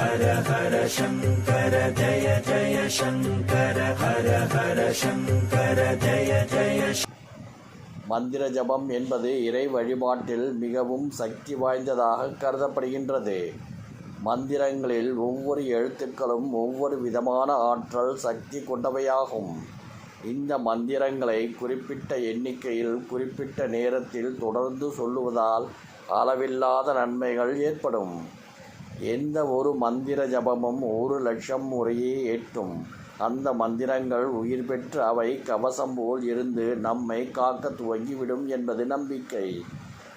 ஹர ஹர சங்கர ஜய ஜய சங்கர ஹர ஹர சங்கர ஜய ஜய மந்திர ஜபம் என்பது இறை வழிபாட்டில் மிகவும் சக்தி வாய்ந்ததாக கருதப்படுகின்றது. மந்திரங்களில் ஒவ்வொரு எழுத்துக்களும் ஒவ்வொரு விதமான ஆற்றல் சக்தி கொண்டவையாகும். இந்த மந்திரங்களை குறிப்பிட்ட எண்ணிக்கையில் குறிப்பிட்ட நேரத்தில் தொடர்ந்து சொல்லுவதால் அளவில்லாத நன்மைகள் ஏற்படும். எந்த ஒரு மந்திர ஜபமும் ஒரு லட்சம் முறையே எட்டும் அந்த மந்திரங்கள் உயிர் பெற்று அவை கவசம் போல் இருந்து நம்மை காக்க துவங்கிவிடும் என்பது நம்பிக்கை.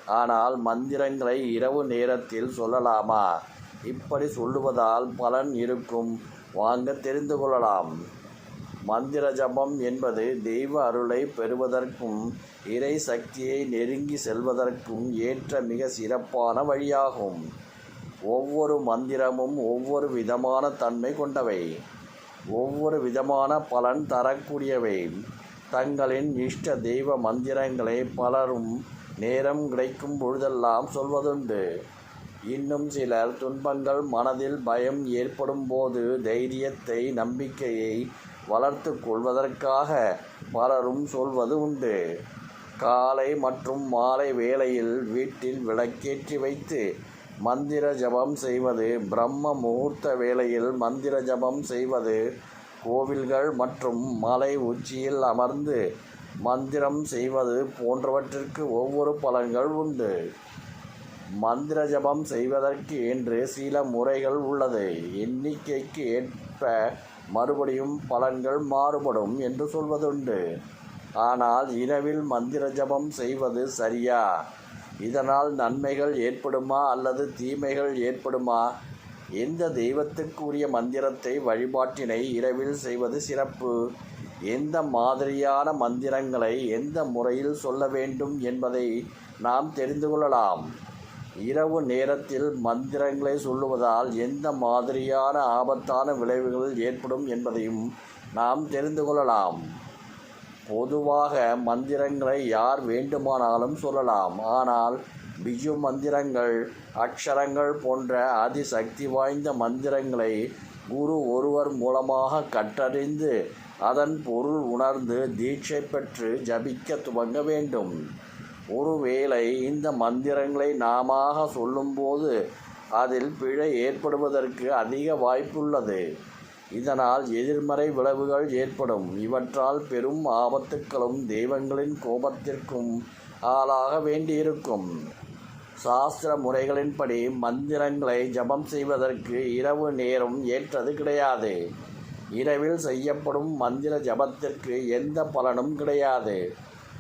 ஆனால் மந்திரங்களை இரவு நேரத்தில் சொல்லலாமா? இப்படி சொல்லுவதால் பலன் இருக்கும். வாங்க தெரிந்து கொள்ளலாம். மந்திர ஜபம் என்பது தெய்வ அருளை பெறுவதற்கும் இறை சக்தியை நெருங்கி செல்வதற்கும் ஏற்ற மிக சிறப்பான வழியாகும். ஒவ்வொரு மந்திரமும் ஒவ்வொரு விதமான தன்மை கொண்டவை. ஒவ்வொரு விதமான பலன் தரக்கூடியவை. தங்களின் இஷ்ட தெய்வ மந்திரங்களை பலரும் நேரம் கிடைக்கும் பொழுதெல்லாம் சொல்வதுண்டு. இன்னும் சிலர் துன்பங்கள் மனதில் பயம் ஏற்படும் போது தைரியத்தை நம்பிக்கையை வளர்த்து கொள்வதற்காக பலரும் சொல்வது உண்டு. காலை மற்றும் மாலை வேளையில் வீட்டில் விளக்கேற்றி வைத்து மந்திர ஜபம் செய்வது பிரம்ம முகூர்த்த வேளையில் மந்திர ஜபம் செய்வது கோவில்கள் மற்றும் மலை உச்சியில் அமர்ந்து மந்திரம் செய்வது போன்றவற்றிற்கு ஒவ்வொரு பலன்கள் உண்டு. மந்திர ஜபம் செய்வதற்கு என்று சில முறைகள் உள்ளது. எண்ணிக்கைக்கு ஏற்ப மறுபடியும் பலன்கள் மாறுபடும் என்று சொல்வதுண்டு. ஆனால் இரவில் மந்திர ஜபம் செய்வது சரியா? இதனால் நன்மைகள் ஏற்படுமா அல்லது தீமைகள் ஏற்படுமா? எந்த தெய்வத்துக்குரிய மந்திரத்தை வழிபாட்டினை இரவில் செய்வது சிறப்பு? எந்த மாதிரியான மந்திரங்களை எந்த முறையில் சொல்ல வேண்டும் என்பதை நாம் தெரிந்து கொள்ளலாம். இரவு நேரத்தில் மந்திரங்களை சொல்லுவதால் எந்த மாதிரியான ஆபத்தான விளைவுகள் ஏற்படும் என்பதையும் நாம் தெரிந்து கொள்ளலாம். பொதுவாக மந்திரங்களை யார் வேண்டுமானாலும் சொல்லலாம். ஆனால் பிஜு மந்திரங்கள் அக்ஷரங்கள் போன்ற அதிசக்தி வாய்ந்த மந்திரங்களை குரு ஒருவர் மூலமாக கற்றறிந்து அதன் பொருள் உணர்ந்து தீட்சை பெற்று ஜபிக்க துவங்க வேண்டும். ஒருவேளை இந்த மந்திரங்களை நாம சொல்லும்போது அதில் பிழை ஏற்படுவதற்கு அதிக வாய்ப்புள்ளது. இதனால் எதிர்மறை விளைவுகள் ஏற்படும். இவற்றால் பெரும் ஆபத்துக்களும் தெய்வங்களின் கோபத்திற்கும் ஆளாக வேண்டியிருக்கும். சாஸ்திர முறைகளின்படி மந்திரங்களை ஜபம் செய்வதற்கு இரவு நேரம் ஏற்றது கிடையாது. இரவில் செய்யப்படும் மந்திர ஜபத்திற்கு எந்த பலனும் கிடையாது.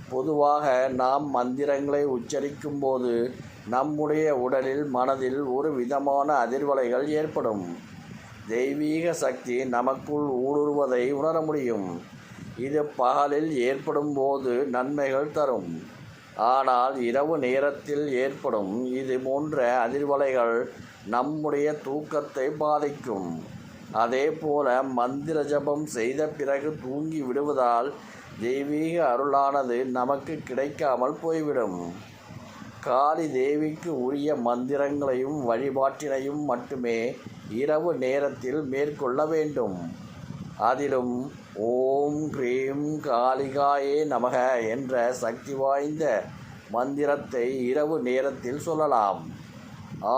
பொதுவாக நாம் மந்திரங்களை உச்சரிக்கும் போது நம்முடைய உடலில் மனதில் ஒரு விதமான அதிர்வலைகள் ஏற்படும். தெய்வீக சக்தி நமக்குள் ஊடுருவதை உணர முடியும். இது பகலில் ஏற்படும் போது நன்மைகள் தரும். ஆனால் இரவு நேரத்தில் ஏற்படும். இது போன்ற அதிர்வலைகள் நம்முடைய தூக்கத்தை பாதிக்கும். அதே போல மந்திர ஜபம் செய்த பிறகு தூங்கி விடுவதால் தெய்வீக அருளானது நமக்கு கிடைக்காமல் போய்விடும். காளி தேவிக்கு உரிய மந்திரங்களையும் வழிபாட்டினையும் மட்டுமே இரவு நேரத்தில் மேற்கொள்ள வேண்டும். அதிலும் ஓம் கிரீம் காளிகாயே நமக என்ற சக்தி வாய்ந்த மந்திரத்தை இரவு நேரத்தில் சொல்லலாம்.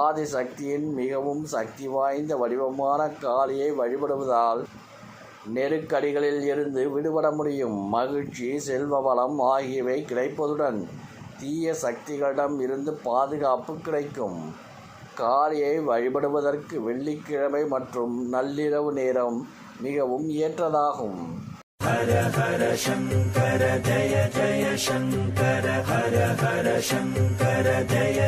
ஆதிசக்தியின் மிகவும் சக்தி வாய்ந்த வடிவமான காளியை வழிபடுவதால் நெருக்கடிகளில் இருந்து விடுபட முடியும். மகிழ்ச்சி செல்வ வளம் ஆகியவை கிடைப்பதுடன் தீய சக்திகளிடம் இருந்து பாதுகாப்பு கிடைக்கும். காளியை வழிபடுவதற்கு வெள்ளிக்கிழமை மற்றும் நள்ளிரவு நேரம் மிகவும் ஏற்றதாகும். ஹர ஹர சங்கர ஜய ஜய சங்கர ஹர ஹர சங்கர ஜய